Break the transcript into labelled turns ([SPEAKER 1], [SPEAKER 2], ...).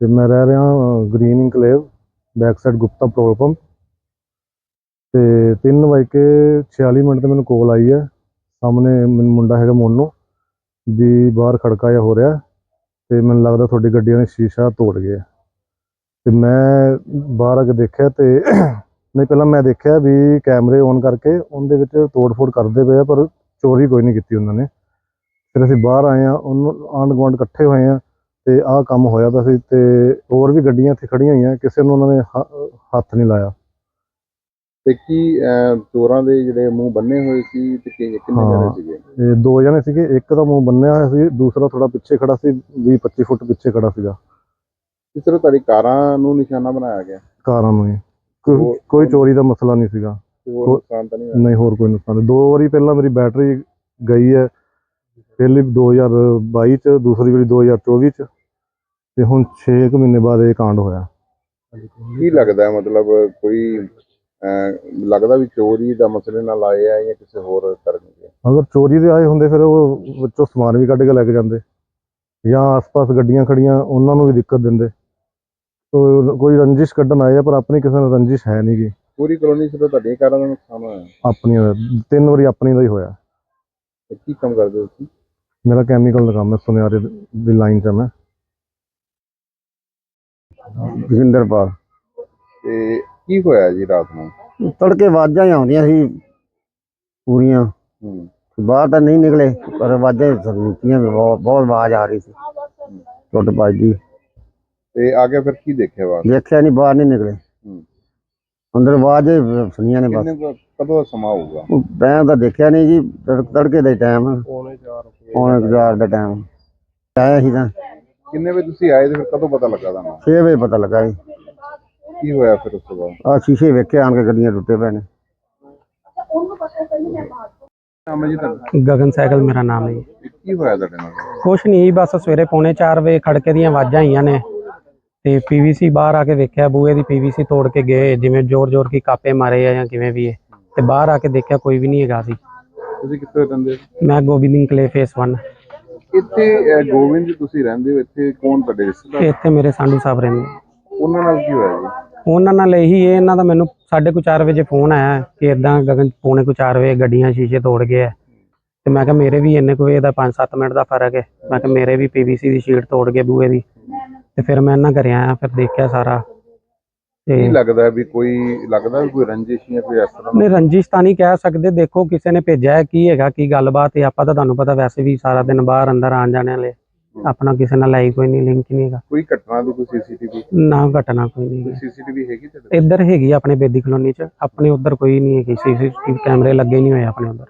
[SPEAKER 1] ਤੇ ਮੈਂ ਰਹਿ ਰਿਹਾ green enclave back side Gupta petrol pump. ਤੇ 3 ਵਜੇ ਕੇ 46 ਮਿੰਟ ਤੇ ਮੈਨੂੰ ਕੋਲ ਆਈ ਹੈ। ਸਾਹਮਣੇ ਮੈਨੂੰ ਮੁੰਡਾ ਹੈਗਾ ਮੋਨੂ, ਵੀ ਬਾਹਰ ਖੜਕਾ ਜਿਹਾ ਹੋ ਰਿਹਾ ਤੇ ਮੈਨੂੰ ਲੱਗਦਾ ਤੁਹਾਡੀ ਗੱਡੀਆਂ ਨੇ ਸ਼ੀਸ਼ਾ ਤੋੜ ਗਿਆ ਤੇ ਮੈਂ ਬਾਹਰ ਆ ਕੇ ਦੇਖਿਆ ਤੇ ਨਹੀਂ, ਪਹਿਲਾਂ ਮੈਂ ਦੇਖਿਆ ਵੀ ਕੈਮਰੇ ਔਨ ਕਰਕੇ ਉਹਦੇ ਵਿੱਚ ਤੋੜ-ਫੋੜ ਕਰਦੇ ਪਏ ਆ, ਪਰ ਚੋਰੀ ਕੋਈ ਨਹੀਂ ਕੀਤੀ ਉਹਨਾਂ ਨੇ। ਫਿਰ ਅਸੀਂ ਬਾਹਰ ਆਏ ਆ ਉਹਨੂੰ ਆਂਢ ਗੁਆਂਢ ਇਕੱਠੇ ਹੋਏ ਆ ਤੇ ਆਹ ਕੰਮ ਹੋਇਆ ਤਾਂ ਸੀ ਤੇ ਹੋਰ ਵੀ ਗੱਡੀਆਂ ਇੱਥੇ ਖੜੀਆਂ ਹੋਈਆਂ ਕਿਸੇ ਨੂੰ ਉਹਨਾਂ ਨੇ ਹ- ਹੱਥ ਨਹੀਂ ਲਾਇਆ।
[SPEAKER 2] ਤੇ ਕੀ ਅਹ, ਚੋਰਾਂ ਦੇ ਜਿਹੜੇ ਮੂੰਹ ਬੰਨੇ ਹੋਏ ਸੀ ਤੇ ਕਿ- ਕਿੰਨੇ
[SPEAKER 1] ਹਾਂ।
[SPEAKER 2] ਜਣੇ ਸੀਗੇ?
[SPEAKER 1] ਇਹ ਦੋ ਜਣੇ ਸੀਗੇ ਇੱਕ ਦਾ ਮੂੰਹ ਬੰਨਿਆ ਹੋਇਆ ਸੀ ਦੂਸਰਾ ਥੋੜਾ ਪਿੱਛੇ ਖੜਾ ਸੀ 20 25 ਫੁੱਟ ਪਿੱਛੇ ਖੜਾ ਸੀਗਾ।
[SPEAKER 2] ਇਸ ਤਰ੍ਹਾਂ ਤੁਹਾਡੀ ਕਾਰਾਂ ਨੂੰ ਨਿਸ਼ਾਨਾ ਬਣਾਇਆ ਗਿਆ?
[SPEAKER 1] ਕਾਰਾਂ ਨੂੰ ਹੀ। ਕੋਈ- ਚੋਰੀ ਦਾ ਮਸਲਾ ਨਹੀਂ ਸੀਗਾ।
[SPEAKER 2] ਤੇ ਹੋਰ
[SPEAKER 1] ਉਹ-
[SPEAKER 2] ਨੁਕਸਾਨ ਤਾਂ ਨਹੀਂ ਹੋਇਆ?
[SPEAKER 1] ਨਹੀਂ ਹੋਰ ਕੋਈ ਨੁਕਸਾਨ ਨਹੀਂ। ਦੋ ਵਾਰੀ ਪਹਿਲਾਂ ਮੇਰੀ ਬੈਟਰੀ ਗਈ ਹੈ ਪਹਿਲੀ 2022 ਚ ਦੂਸਰੀ ਵਾਰੀ 2024 ਚ। ਤੇ ਹੁਣ 6 ਮਹੀਨੇ ਬਾਅਦ ਇਹ ਕਾਂਡ ਹੋਇਆ।
[SPEAKER 2] ਕੀ ਲੱਗਦਾ ਹੈ ਮਤਲਬ ਕੋਈ ਅਹ, ਲੱਗਦਾ ਵੀ ਚੋਰੀ ਦਾ ਮਸਲੇ ਨਾਲ ਆਏ ਆ ਜਾਂ ਕਿਸੇ ਹੋਰ ਕਰਨਗੇ?
[SPEAKER 1] ਅਗਰ ਚੋਰੀ ਦੇ ਆਏ ਹੁੰਦੇ ਫਿਰ ਉਹ ਵਿੱਚੋਂ ਸਮਾਨ ਵੀ ਕੱਢ ਕੇ ਲੈ ਕੇ ਜਾਂਦੇ। ਜਾਂ ਆਸ-ਪਾਸ ਗੱਡੀਆਂ ਖੜੀਆਂ ਉਹਨਾਂ ਨੂੰ ਵੀ ਦਿੱਕਤ ਦਿੰਦੇ। ਤੋ ਕੋਈ ਰੰਜਿਸ਼ ਕੱਢਣ ਆਏ ਆ ਪਰ ਆਪਣੀ ਕਿਸੇ ਨਾਲ ਰੰਜਿਸ਼ ਹੈ ਨਹੀਂਗੀ
[SPEAKER 2] ਪੂਰੀ ਕਲੋਨੀ ਸਿਰਫ ਤੁਹਾਡੀਆਂ ਕਾਰਾਂ ਦਾ ਨੁਕਸਾਨ ਹੋਇਆ?
[SPEAKER 1] ਆਪਣੀ ਤਿੰਨ ਵਾਰੀ ਆਪਣੀ ਦਾ ਹੀ ਹੋਇਆ।
[SPEAKER 2] ਤੇ ਕੀ ਕੰਮ ਕਰਦੇ ਹੋ ਤੁਸੀਂ?
[SPEAKER 1] ਮੇਰਾ ਕੈਮੀਕਲ ਦਾ ਕੰਮ ਹੈ ਸੁਨਿਆਰੇ ਦੀ ਲਾਈਨ 'ਚ ਹਾਂ ਮੈਂ।
[SPEAKER 3] ਜੋਗਿੰਦਰਪਾਲ
[SPEAKER 2] ਤੇ ਕੀ ਹੋਇਆ ਜੀ ਰਾਤ ਨੂੰ?
[SPEAKER 3] ਤੜਕੇ ਆਵਾਜ਼ਾਂ ਹੀ ਆਉਂਦੀਆਂ ਸੀ ਪੂਰੀਆਂ।
[SPEAKER 2] ਹੂੰ।
[SPEAKER 3] ਬਾਹਰ ਤਾਂ ਨਹੀਂ ਨਿਕਲੇ ਪਰ ਆਵਾਜ਼ਾਂ ਸੁਣੀਆਂ ਬਹੁਤ ਬਹੁਤ ਆਵਾਜ਼ ਆ ਰਹੀ ਸੀ। ਟੁੱਟ ਭੱਜਦੀ
[SPEAKER 2] ਤੇ ਆ ਕੇ ਫਿਰ ਕੀ ਦੇਖਿਆ ਵਾ
[SPEAKER 3] ਦੇਖਿਆ ਨਹੀਂ ਬਾਹਰ ਨਹੀਂ ਨਿਕਲੇ।
[SPEAKER 2] ਹੂੰ।
[SPEAKER 3] ਅੰਦਰ ਆਵਾਜ਼ ਸੁਣੀਆਂ ਨੇ ਬਸ।
[SPEAKER 2] ਕਿੰਨੇ ਕੁ- ਕਦੋਂ ਸਮਾਂ ਹੋਊਗਾ?
[SPEAKER 3] ਉਹ ਟਾਈਮ ਤਾਂ ਦੇਖਿਆ ਨਹੀਂ ਜੀ ਤੜ- ਤੜਕੇ ਦਾ ਟਾਈਮ
[SPEAKER 2] ਪੌਣੇ 4
[SPEAKER 3] ਪੌਣੇ ਕੁ ਚਾਰ ਦਾ ਟਾਈਮ ਆਇਆ ਸੀ ਤਾਂ।
[SPEAKER 2] ਕਿੰਨੇ ਵਜੇ ਤੁਸੀਂ ਆਏ ਤੇ ਫਿਰ ਕਦੋਂ ਪਤਾ ਲੱਗਾ ਤੁਹਾਨੂੰ?
[SPEAKER 3] 6 ਵਜੇ ਪਤਾ ਲੱਗਾ ਜੀ।
[SPEAKER 2] ਕੀ ਹੋਇਆ ਫਿਰ ਉਸ ਤੋਂ ਬਾਅਦ?
[SPEAKER 3] ਆ ਸ਼ੀਸ਼ੇ ਵੇਖੇ ਆਣ ਕੇ ਗੱਡੀਆਂ ਟੁੱਟੇ ਪਏ ਨੇ।
[SPEAKER 2] ਨਾਮ ਹੈ ਜੀ ਤੁਹਾਡਾ
[SPEAKER 4] ਗਗਨ ਸਾਈਕਲ ਮੇਰਾ ਨਾਮ ਹੈ ਜੀ।
[SPEAKER 2] ਕੀ ਹੋਇਆ ਤੁਹਾਡੇ ਨਾਲ?
[SPEAKER 4] ਕੁਛ ਨਹੀਂ ਬਸ ਸਵੇਰੇ ਪੌਣੇ 4 ਵਜੇ ਖੜਕੇ ਦੀਆਂ ਆਵਾਜ਼ਾਂ ਆਈਆਂ ਨੇ ਤੇ ਪੀਵੀਸੀ ਬਾਹਰ ਆ ਕੇ ਵੇਖਿਆ ਬੂਹੇ ਦੀ ਪੀਵੀਸੀ ਤੋੜ ਕੇ ਗਏ ਜਿਵੇਂ ਜ਼ੋਰ-ਜ਼ੋਰ ਕੀ ਕਾਪੇ ਮਾਰੇ ਆ ਜਾਂ ਕਿਵੇਂ ਵੀ ਹੈ ਤੇ ਬਾਹਰ ਆ ਕੇ ਦੇਖਿਆ ਕੋਈ ਵੀ ਨਹੀਂ ਹੈਗਾ ਸੀ।
[SPEAKER 2] ਤੁਸੀਂ ਕਿੱਥੇ ਰਹਿੰਦੇ? ਹੋ
[SPEAKER 4] ਮੈਂ ਗੋਬਿੰਦ ਇਨਕਲੇ ਫੇਸ 1
[SPEAKER 2] ਇੱਥੇ ਅਹ, ਗੋਬਿੰਦ ਜੀ ਤੁਸੀਂ ਰਹਿੰਦੇ ਹੋ ਇੱਥੇ ਕੌਣ ਤੁਹਾਡੇ ਰਿਸ਼ਤੇਦਾਰ?
[SPEAKER 4] ਇੱਥੇ ਮੇਰੇ ਸਾਂਢੂ ਸਾਹਿਬ ਰਹਿੰਦੇ।
[SPEAKER 2] ਉਹਨਾਂ ਨਾਲ ਕੀ ਹੋਇਆ ਜੀ?
[SPEAKER 4] ਉਹਨਾਂ ਨਾਲ ਇਹੀ ਇਹ ਇਹਨਾਂ ਦਾ ਮੈਨੂੰ 4:30 ਵਜੇ ਫੋਨ ਆਇਆ ਕਿ ਇਦਾਂ ਗਗਨ ਪੌਣੇ ਕੁ 4 ਵਜੇ ਗੱਡੀਆਂ ਸ਼ੀਸ਼ੇ ਤੋੜ ਗਏ ਆ। ਤੇ ਮੈਂ ਕਿਹਾ ਮੇਰੇ ਵੀ ਇੰਨੇ ਕੋਈ ਇਹਦਾ 5-7 ਮਿੰਟ ਦਾ ਫ਼ਰਕ ਹੈ। ਮੈਂ ਕਿਹਾ ਮੇਰੇ ਵੀ ਪੀਵੀਸੀ ਦੀ ਸ਼ੀਟ ਤੋੜ ਗਏ ਬੂਹੇ ਦੀ। ਤੇ ਫਿਰ ਮੈਂ ਇਹਨਾਂ ਘਰੇ ਆਇਆ ਫਿਰ ਦੇਖਿਆ ਸਾਰਾ।
[SPEAKER 2] ਕੀ ਲੱਗਦਾ ਵੀ ਕੋਈ ਲੱਗਦਾ ਵੀ ਕੋਈ ਰੰਜਿਸ਼ ਜਾਂ ਕੋਈ ਇਸ ਤਰ੍ਹਾਂ
[SPEAKER 4] ਨਹੀਂ ਰੰਜਿਸ਼ ਤਾਂ ਨਹੀਂ ਕਹਿ ਸਕਦੇ। ਦੇਖੋ ਕਿਸੇ ਨੇ ਭੇਜਿਆ ਹੈ, ਕੀ ਹੈਗਾ ਕੀ ਗੱਲਬਾਤ ਹੈ ਆਪਾਂ ਤਾਂ ਤੁਹਾਨੂੰ ਪਤਾ ਵੈਸੇ ਵੀ ਸਾਰਾ ਦਿਨ ਬਾਹਰ ਅੰਦਰ ਆਣ ਜਾਣੇ ਵਾਲੇ। ਆਪਣਾ ਕਿਸੇ ਨਾਲ ਲਾਈ ਕੋਈ ਨਹੀਂ ਲਿੰਕ ਨਹੀਂ ਹੈਗਾ।
[SPEAKER 2] ਕੋਈ ਘਟਨਾ ਦੀ ਕੋਈ ਸੀਸੀਟੀਵੀ?
[SPEAKER 4] ਨਾ ਘਟਨਾ ਕੋਈ ਨਹੀਂ ਹੈ।
[SPEAKER 2] ਸੀਸੀਟੀਵੀ ਹੈਗੀ ਤੁਹਾਡੇ
[SPEAKER 4] ਇੱਧਰ ਹੈਗੀ ਆ ਆਪਣੇ ਬੇਦੀ ਕਲੋਨੀ ਚ। ਆਪਣੇ ਉੱਧਰ ਕੋਈ ਨਹੀਂ ਹੈਗੀ। ਸੀਸੀਟੀਵੀ ਕੈਮਰੇ ਲੱਗੇ ਨਹੀਂ ਹੋਏ ਆਪਣੇ ਉੱਧਰ।